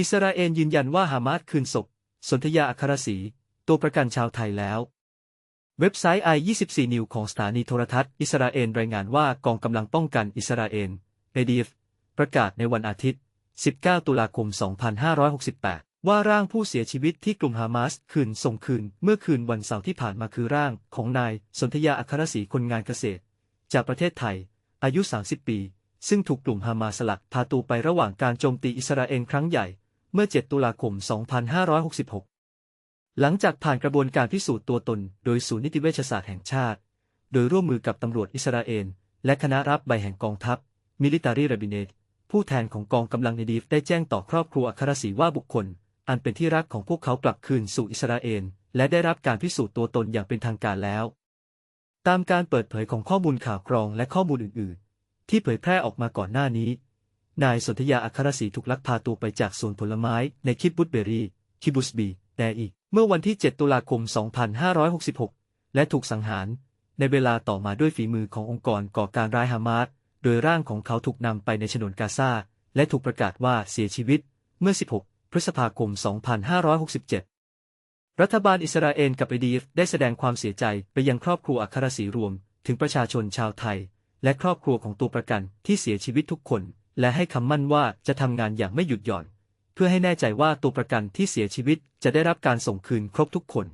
อิสราเอลยืนยันว่าฮามาสคืนศพ สนธยาอัครศรี ตัวประกันชาวไทยแล้ว เว็บไซต์ i24 นิวของสถานีโทรทัศน์อิสราเอลรายงานว่ากองกำลังป้องกันอิสราเอล ADF ประกาศในวันอาทิตย์ 19 ตุลาคม 2568 ว่าร่างผู้เสียชีวิตที่กลุ่มฮามาสคืนส่งคืน เมื่อคืนวันเสาร์ที่ผ่านมาคือร่างของนายสนธยาอัครศรีคนงานเกษตร จากประเทศไทย อายุ 30 ปี ซึ่งถูกกลุ่มฮามาสลักพาตัวไประหว่างการโจมตีอิสราเอลครั้งใหญ่ เมื่อ 7 ตุลาคม 2566 หลังจากผ่านกระบวนการพิสูจน์ตัวตน โดยศูนย์นิติเวชศาสตร์แห่งชาติ โดยร่วมมือกับตำรวจอิสราเอล และคณะรับใบแห่งกองทัพ มิลิตารีรบิเนตผู้แทนของกองกำลังในดีฟได้แจ้งต่อครอบครัวอัครศรีว่าบุคคล อันเป็นที่รักของพวกเขากลับคืนสู่อิสราเอล และได้รับการพิสูจน์ตัวตนอย่างเป็นทางการแล้ว ตามการเปิดเผยของข้อมูลข่าวกรองและข้อมูลอื่น ๆ ที่เผยแพร่ออกมาก่อนหน้านี้ นายสนธยาอัครศรีถูกลักพาตัวไปจากสวนผลไม้ในคิบบุตเบรี คิบุสบี แดอีก เมื่อวันที่ 7 ตุลาคม 2566 และถูกสังหาร ในเวลาต่อมาด้วยฝีมือขององค์กรก่อการร้ายฮามาส โดยร่างของเขาถูกนำไปในฉนวนกาซา และถูกประกาศว่าเสียชีวิต เมื่อ 16 พฤษภาคม 2567 รัฐบาลอิสราเอลกับไอดีฟได้แสดงความเสียใจไปยังครอบครัวอัครศรีรวม ถึงประชาชนชาวไทย และครอบครัวของตัวประกันที่เสียชีวิตทุกคน และให้คำมั่นว่าจะทำงานอย่างไม่หยุดหย่อน เพื่อให้แน่ใจว่าตัวประกันที่เสียชีวิตจะได้รับการส่งคืนครบทุกคน